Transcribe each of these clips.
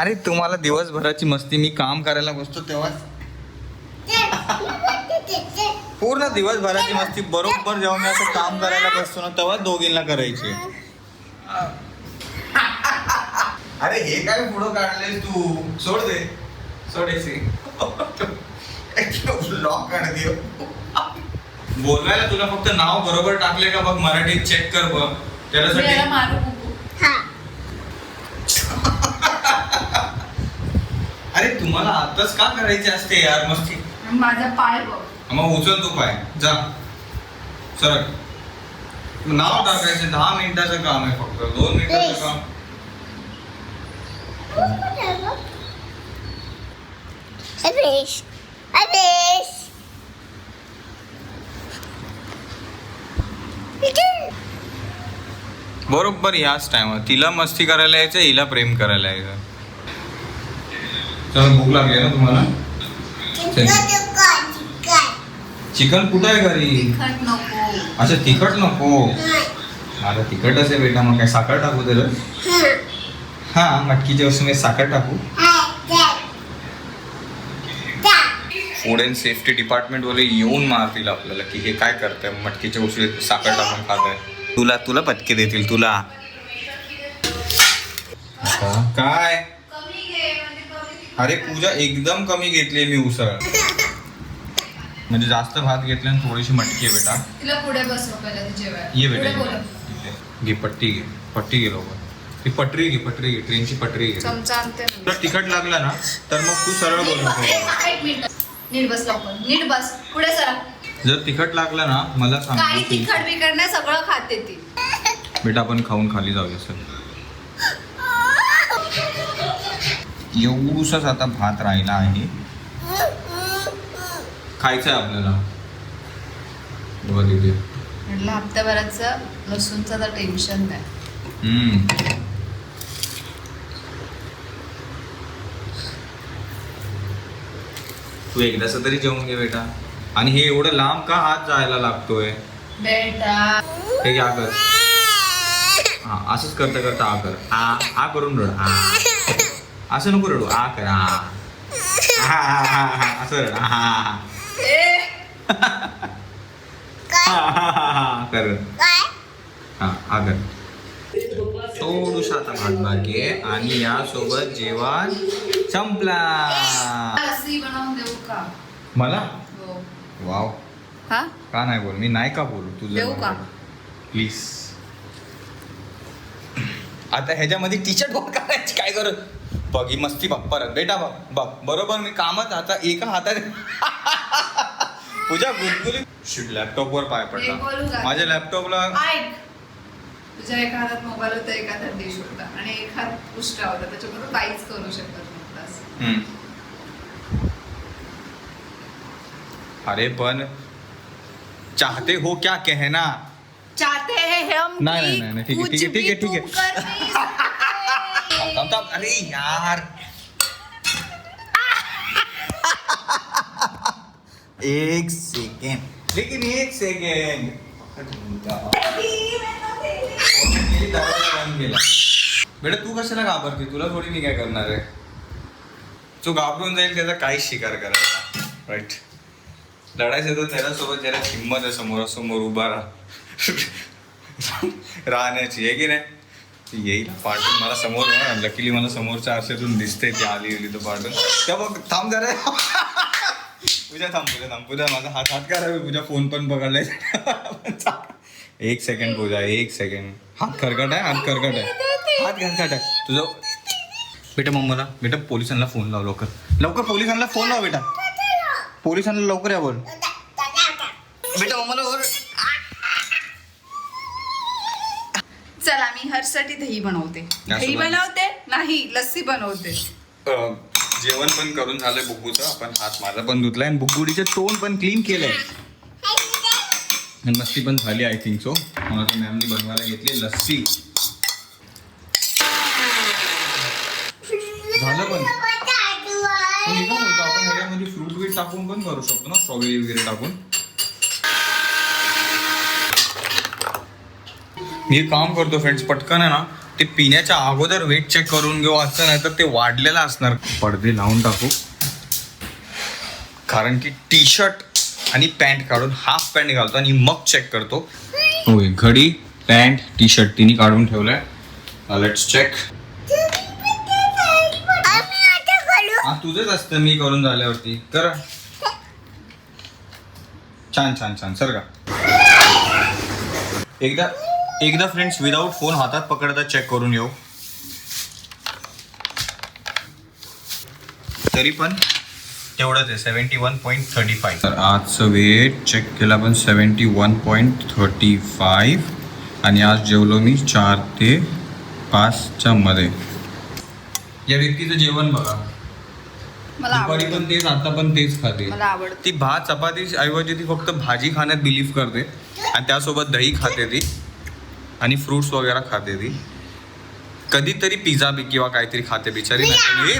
अरे तुम्हाला दिवसभराची मस्ती मी काम करायला बसतो तेव्हा? पूर्ण दिवसभराची मस्ती बरोबर जेव्हा मी असं काम करायला बसतो ना तेव्हा दोघींना करायची. अरे हे काय पुढं काढलेस तू? सोड दे सोड लॉक काढ दे. बोलवायला तुला फक्त नाव बरोबर टाकले का बघ मराठीत चेक कर बघ. त्याच्यासाठी अरे तुम्हाला आताच का करायची असते यार मस्ती? आणि माझा पाय बघ. मग उचल तू पाय. जा. सरक नाव टाकायचं दहा मिनिटाचं काम आहे फक्त. दोन मिनिटाचं काम. बरोबर याच टाइमवर तिला मस्ती करायला यायचं हिला प्रेम करायला यायचं. चल भूक लागली ना तुम्हाला? चिकन कुठं आहे घरी? तिखट नको. अच्छा तिखट नको. आता तिखटच आहे बेटा मग काय साखर टाकू त्याला? हा. मटकीच्या वस्तू साखर टाकू. फूड अँड सेफ्टी डिपार्टमेंट वाले येऊन मारतील आपल्याला की हे काय करतंय? मटकीच्या उसळीत साखर टाकून खात आहे तुला तुला पटके देतील तुला. काय कमी घे म्हणजे कमी तिखट. अरे पूजा एकदम कमी घेतली मी उसळ. म्हणजे जास्त भात घेतले आणि थोडीशी मटकी आहे बेटा. तिला पुढे बसव पहिला जेवायला. ये पुढे बेटा बोलव. इथे. घे पट्टी घे. पट्टी घे लवकर. ती पटरी घे पटरी घे. ट्रेनची पटरी घे. चमचा आणते ना मी. तुला तिखट लागला ना तर मग तू सरळ बोल ए, एक मिनिट. नीट बस लवकर. नीट बस. पुढे सरा जर तिखट लागलं ना मला सांग. काही तिखट बिखट नाही सगळं खाते ती. बेटा आपण खाऊन खाली जाऊया सर एवढूसाच आता भात राहिला आहे. खायचं आहे आपल्याला. बघा तिथे. म्हटलं हप्त्याभराचं लसूणचं तर टेन्शन नाही हम्म. तू एकदाच तरी जेवून घे बेटा. आणि हे एवढं लांब का हात जायला लागतोय? बेटा. हे घ्या कर हा असंच करता करता आ कर. आ आ करून रड. आ असं नको रडू. आ कर. हा, हा, हा, हा, असं रड. हा, हा, हा. ए, हा, कर. हा कर. थोडूसा आता भात बाकी आहे आणि यासोबत जेवण संपला. मला? हो. वाव. हा? का नाही बोल? मी नाही का बोलू? तुझं देऊ का? प्लीज आता ह्याच्यामध्ये टी शर्ट काय करू? बघ ही मस्ती बघ परत बेटा बघ बघ बरोबर मी कामात आता एका हातात तुझ्या गुलगुली शिट लॅपटॉपवर पाय बोलू पडला. का? माझ्या लॅपटॉपला ऐक. तुझ्या एका हातात मोबाईल होता एका हातात डिश होता. आणि एक हात उष्टा होता. त्याच्यामुळे तू काहीच करू शकत नव्हतास हम्म. अरे पण चाहते हो क्या कहना? चाहते हैं हम नाही, कि नाही, नाही, ठीक आहे, ठीक आहे, ठीक आहे, ठीक तुम थांब. अरे यार एक सेकेंड लेकिन एक सेकेंड बेटा तू कशाला घाबरते तुला थोडी मी काय करणार आहे तू घाबरून जाईल त्याचा काहीच शिकार करायचा राईट लढायचं तर त्याच्यासोबत ज्याला हिंमत आहे समोरासमोर उभा राहा राहण्याची आहे की नाही ती येईल. पाठून मला समोर लकीली मला समोरच्या आरशातून दिसते ती आली गेली तो पाठून त्या बघ थांब जरा. पूजा थांब पूजा थांब. पूजा माझा हात हात करा पूजा फोन पण पकडलाय. एक सेकंड पूजा एक सेकंड हात खरकट आहे हात खरकट आहे. हात खरकट आहे. तुझं बेटा मम्माला बेटा पोलिसांना फोन लाव लवकर. लवकर पोलिसांना फोन लाव बेटा. पोलिसांना लवकर या बोल. बेटा मग मी हर्षसाठी दही बनवते. दही? बनवते. नाही लस्सी बनवते. जेवण पण करून झालंय बुग्गूचं. आपण हात माझा पण धुतलाय आणि बुग्गुडीचे तोंड पण क्लीन केलंय. आणि लस्सी पण झाली आय थिंक सो मला मॅमनी बनवायला घेतली लस्सी. झालं पण. आपण ह्याच्यामध्ये फ्रूट बीट टाकून पण करू शकतो ना स्ट्रॉबेरी वगैरे टाकून. मी काम करतो फ्रेंड्स पटकन आहे ना ते पिण्याच्या अगोदर वेट चेक करून घेऊ असं नाही तर ते वाढलेलं असणार. पडदे लावून टाकू. कारण की टी शर्ट आणि पॅन्ट काढून हाफ पॅन्ट घालतो आणि मग चेक करतो. होय घडी पॅन्ट टी शर्ट तिने काढून ठेवलंय. Uh, लेट्स चेक हा तुझंच असतं मी करून झाल्यावरती. कर. छान छान छान सर का? एकदा एकदा फ्रेंड्स विदाऊट फोन हातात पकडता चेक करून येऊ. तरी पण तेवढंच आहे seventy one point thirty five तर आजचं वेट चेक केलं आपण seventy one point thirty five आणि आज जेवलो मी चार ते पाचच्या मध्ये. या व्यक्तीचं जेवण बघा. मला दुपारी पण तेच आता पण तेच खाते. मला आवडतं. ती भात चपाती ऐवजी ती फक्त भाजी खाण्यात बिलीव्ह करते. आणि त्यासोबत दही खाते ती. आणि फ्रुट्स वगैरे खाते ती. कधीतरी पिझ्झा बी किंवा काहीतरी खाते बिचारी नाही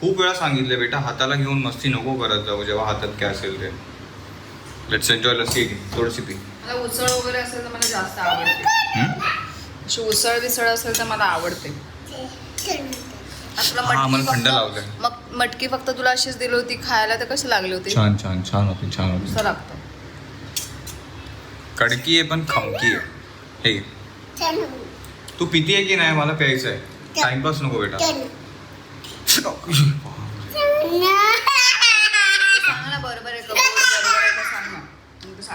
खूप वेळा सांगितले बेटा हाताला घेऊन मस्ती नको करत जाऊ जेव्हा हातात काय असेल ते. लेट्स एन्जॉय लस्सी थोडीशी पी. मला उसळ वगैरे असेल तर मला जास्त आवडते? अशी उसळ बिसळ असेल तर मला आवडते. आपलं हा, मटकी मला थंड फक्त- लावलंय. मग मटकी फक्त तुला अशीच दिली होती खायला तर कशी लागली होती? छान छान छान होती छान होती. असं लागतं. कडकी आहे पण खमकी आहे हे तू पिती आहे की नाही? मला प्यायचं आहे टाइमपास नको बेटा. तू.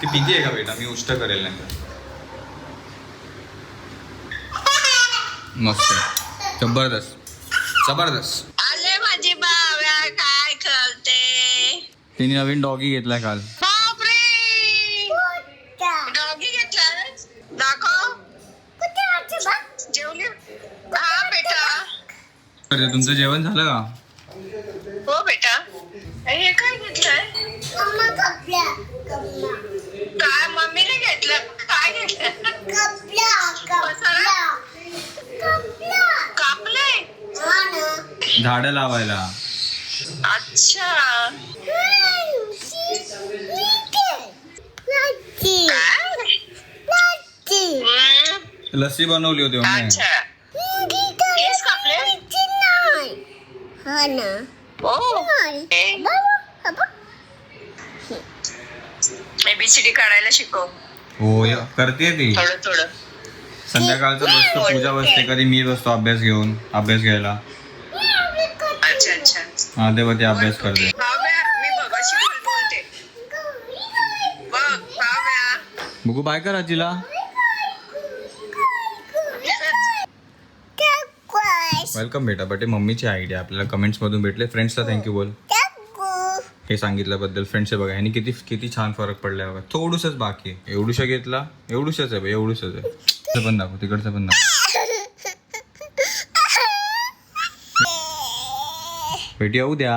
पिती आहे का बेटा? मी उष्ट करेल नाही. मस्त. जबरदस्त. जबरदस्त. आले माझी बाव्या काय करते? तिने नवीन डॉगी घेतलाय काल बापरे डॉगी घेतलाय दाखव कुठे वाटतं बा जेवली हा बेटा अरे, तुमचं जेवण झालं का? हो बेटा. हे काय घेतलंय? मम्मा कपड्या. कपड्या काय मम्मीने घेतलं? काय घेतलं? कपड्या कपड्या. कपड्या. कापलंय? हा ना. झाडं लावायला. अच्छा. काय? हम्म, लस्सी बनवली होती मम्मी अच्छा. हा ना हो एबीसीडी काढायला शिकव. हो या- करते ती. थोडं थोडं. संध्याकाळचं बसतो पूजा बसते कधी मी बसतो अभ्यास घेऊन अभ्यास घ्यायला. अच्छा अच्छा. हा तेव्हा ती अभ्यास करते. भाव्या मी बघाशी बोलते. बघ भाव्या. बघू बाय कर आजीला. वेलकम बेटा. बट हे मम्मीची आयडिया आपल्याला कमेंट्स मधून भेटले. फ्रेंड्सला थँक्यू बोल. हे सांगितल्याबद्दल फ्रेंड्स बघा. ह्यानी किती किती छान फरक पडलाय बघा. थोडूसच बाकी आहे. एवढूशा घेतला एवढूशच आहे बघ, एवढूशच आहे. तिकडचं पण दाखव तिकडचं पण दाखव. भेटूया उद्या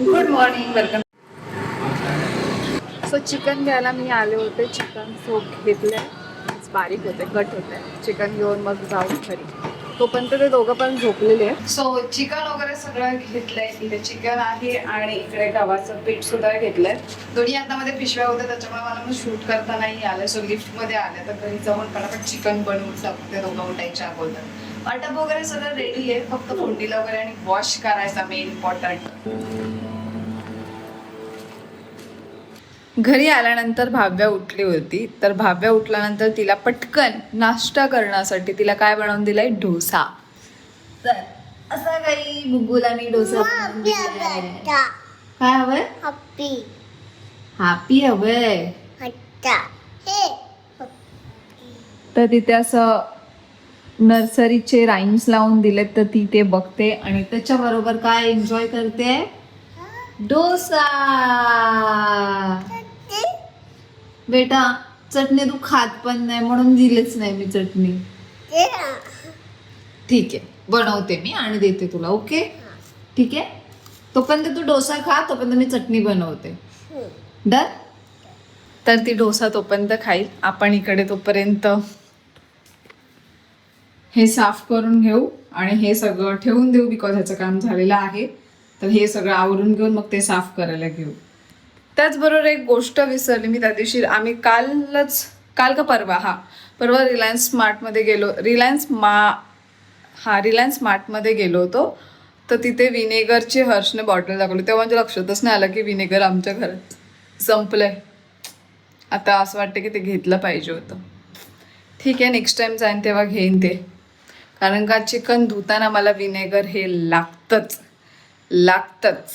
good morning welcome so chicken घ्यायला मी आले होते. चिकन सोप घेतलंय. बारीक होते कट होते. चिकन घेऊन मग जाऊ घरी. तोपर्यंत ते दोघं पण झोपलेले आहेत. सो चिकन वगैरे सगळं घेतलंय इथे. चिकन आहे आणि इकडे गव्हाचं पीठ सुद्धा घेतलंय. दोन्ही हातामध्ये पिशव्या होत्या त्याच्यामुळे मला मग शूट करता नाही आलं. सो लिफ्टमध्ये आले. तर घरी जाऊन पटापट चिकन बनवून टाकते दोघं उठायच्या अगोदर. अटप वगैरे सगळं रेडी आहे. फक्त फोंडीला वगैरे आणि वॉश करायचा मेन इम्पॉर्टंट घरी आल्यानंतर भाव्या उठली होती. तर भाव्या उठल्यानंतर तिला पटकन नाश्ता करण्यासाठी तिला काय बनवून दिलाय? डोसा. तर असा काही गुगुला मी डोसा बनवून दिलाय. काय हवंय? हप्पी हॅपी हवंय. हट्टा. हे. तर तिथे असं नर्सरीचे राईम्स लावून दिलेत तर ती ते बघते आणि त्याच्याबरोबर काय एन्जॉय करते? डोसा. बेटा चटणी तू खात पण नाही म्हणून दिलीच नाही मी चटणी. ठीक आहे बनवते मी आणि देते तुला ओके? ठीक आहे? तोपर्यंत तू डोसा खा तोपर्यंत मी चटणी बनवते. डर तर ती डोसा तोपर्यंत खाईल. आपण इकडे तोपर्यंत हे साफ करून घेऊ आणि हे सगळं ठेवून देऊ बिकॉज ह्याचं काम झालेलं आहे. तर हे सगळं आवरून घेऊन मग ते साफ करायला घेऊ. त्याचबरोबर एक गोष्ट विसरली मी त्या दिवशी. आम्ही कालच काल का परवा? हा. परवा रिलायन्स स्मार्टमध्ये गेलो. रिलायन्स मा हा रिलायन्स स्मार्टमध्ये गेलो होतो. तर तिथे विनेगरची हर्षने बॉटल दाखवली. तेव्हा म्हणजे लक्षातच नाही आलं की विनेगर आमच्या घरात संपलंय. आता असं वाटतं की ते घेतलं पाहिजे होतं. ठीक आहे नेक्स्ट टाईम जाईन तेव्हा घेईन ते. कारण का चिकन धुताना मला विनेगर हे लागतंच. लागतंच.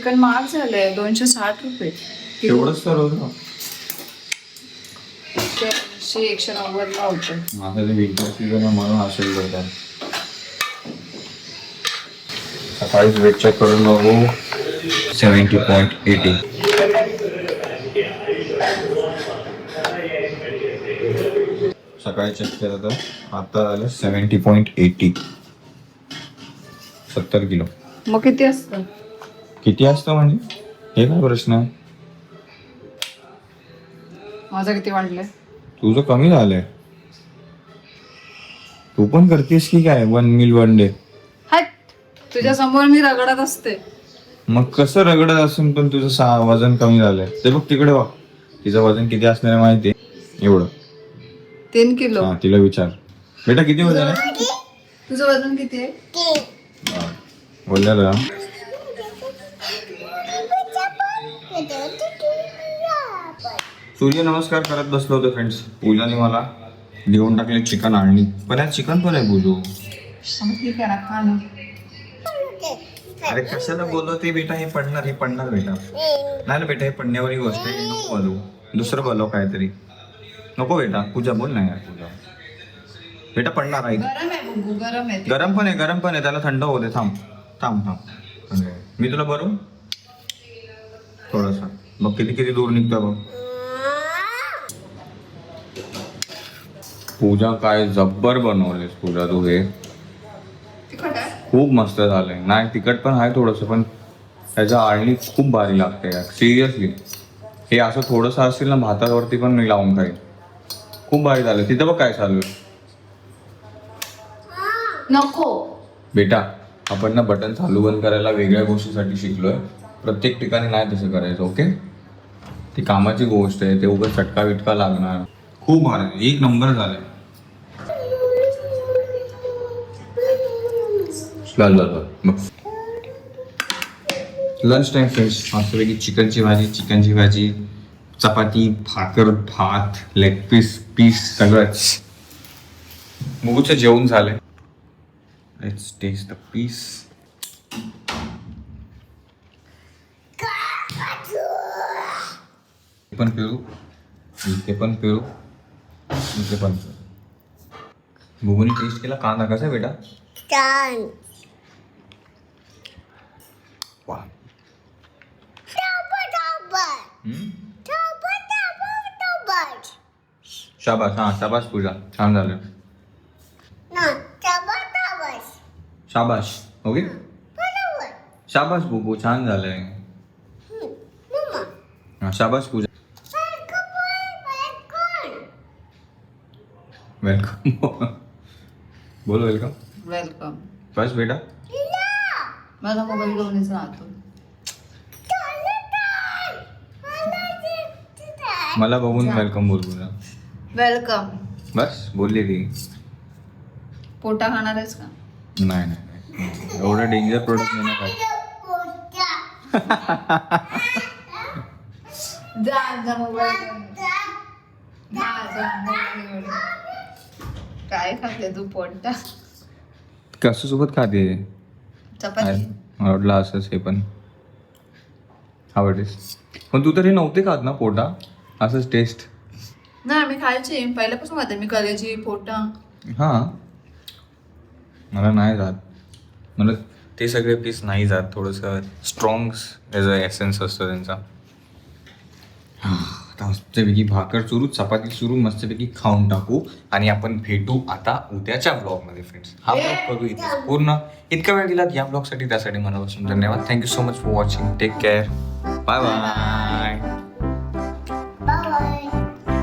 चिकन महाग झालंय दोनशे साठ रुपये. किलो. तेवढंच तर होतं एकशे नव्वदला होतं. माझं ते विंटर सीझन आहे म्हणून असेल सकाळीच वेट चेक करून बघू. सेवन्टी पॉईंट एटी सकाळी चेक केलं तर आता झालं सेवन्टी पॉईंट एटी सत्तर किलो. मग किती असतं? किती असतं म्हणजे? हे काय प्रश्न आहे? माझं किती वाढलंय? तुझं कमी झालंय. तू पण करतेस की काय? वन मिल वन डे तुझ्या समोर मी रगडत असते. मग कसं रगडत असून पण तुझं सा वजन कमी झालंय? ते बघ तिकडे बघ. तिचं वजन किती असणार आहे माहिती? एवढं. तीन किलो. हा तिला विचार. बेटा किती वजन आहे? तुझं वजन किती आहे? बोललेलं सूर्य नमस्कार करत बसलो होतो फ्रेंड्स पूजाने मला देऊन टाकले चिकन आणली. पण यात चिकन पण आहे पूजू अरे कशाला बोललो? ते बेटा हे पडणार हे पडणार बेटा. नाही ना बेटा हे पडण्यावर ही गोष्ट आहे. नको बोलू. दुसरं बोलव काहीतरी. नको बेटा. पूजा बोल नाही यार. पूजा बेटा पडणार आहे. गरम पण आहे गरम पण आहे. त्याला थंड होते थांब. थांब थांब. मी तुला भरू? थोडस. बघ किती किती दूर निघतो बघ. पूजा काय जब्बर बनवलेस पूजा तू हे. खूप मस्त झालंय. नाही तिखट पण आहे थोडंसं पण त्याच्या आळणी खूप भारी लागते यार. सिरियसली हे असं थोडंसं असेल ना भातावरती पण मी लावून खाईन. खूप भारी झालं. तिथं बघ काय चालू आहे. नको. बेटा आपण ना बटन चालू बंद करायला वेगळ्या गोष्टीसाठी शिकलोय. प्रत्येक ठिकाणी नाही तसं करायचं ओके? ती कामाची गोष्ट आहे ते उगाच चटका विटका लागणार. खूप भारी. एक नंबर झालाय. चल चल मग लंच टाइम फ्रेंड्स मस्तपैकी चिकनची भाजी चिकनची भाजी चपाती भाकर भात लेग पीस पीस सगळंच मुगूचं जेवण झालंय. Taste the piece. इथे पण पिळू. इथे पण पिळू. इथे पण पिळू. बुबुनी टेस्ट केला कांदा कसा आहे बेटा? शाबास हां शाबास पूजा. छान झालं. शाबाश ओके. शाबास. बुबू छान झालंय. हां शाबास पूजा. वेलकम बोल वेलकम वेलकम बस बेटा. माझा मोबाईल घेऊनच राहतो मला बघून वेलकम बोल पूजा वेलकम बस बोलली ती. पोटा खाणार आहेस का? नाही नाही नाही. एवढं डेंजर प्रोडक्ट नाही ना काय जा जा मोबाईल खाते तू पोटा कसं सोबत खाते. चपाती. वाटलं असंच हे पण आवडतेस. पण तू तर हे नव्हते खात ना पोटा? असंच टेस्ट नाही मी खायची. पहिल्यापासून खाते. मी कलेजी पोटा. हां. मला नाही जात. मला ते सगळे पीस नाही जात. थोडंसं स्ट्रॉंग याचा एसेन्स असतो त्यांचा. आता मस्तपैकी भाकर चुरू चपाती चुरू मस्तपैकी खाऊन टाकू आणि आपण भेटू आता उद्याच्या ब्लॉगमध्ये फ्रेंड्स हा ब्लॉग करू इथे पूर्ण. इतका वेळ दिलात या ब्लॉगसाठी त्यासाठी मनापासून धन्यवाद. Thank you so much for watching take care bye bye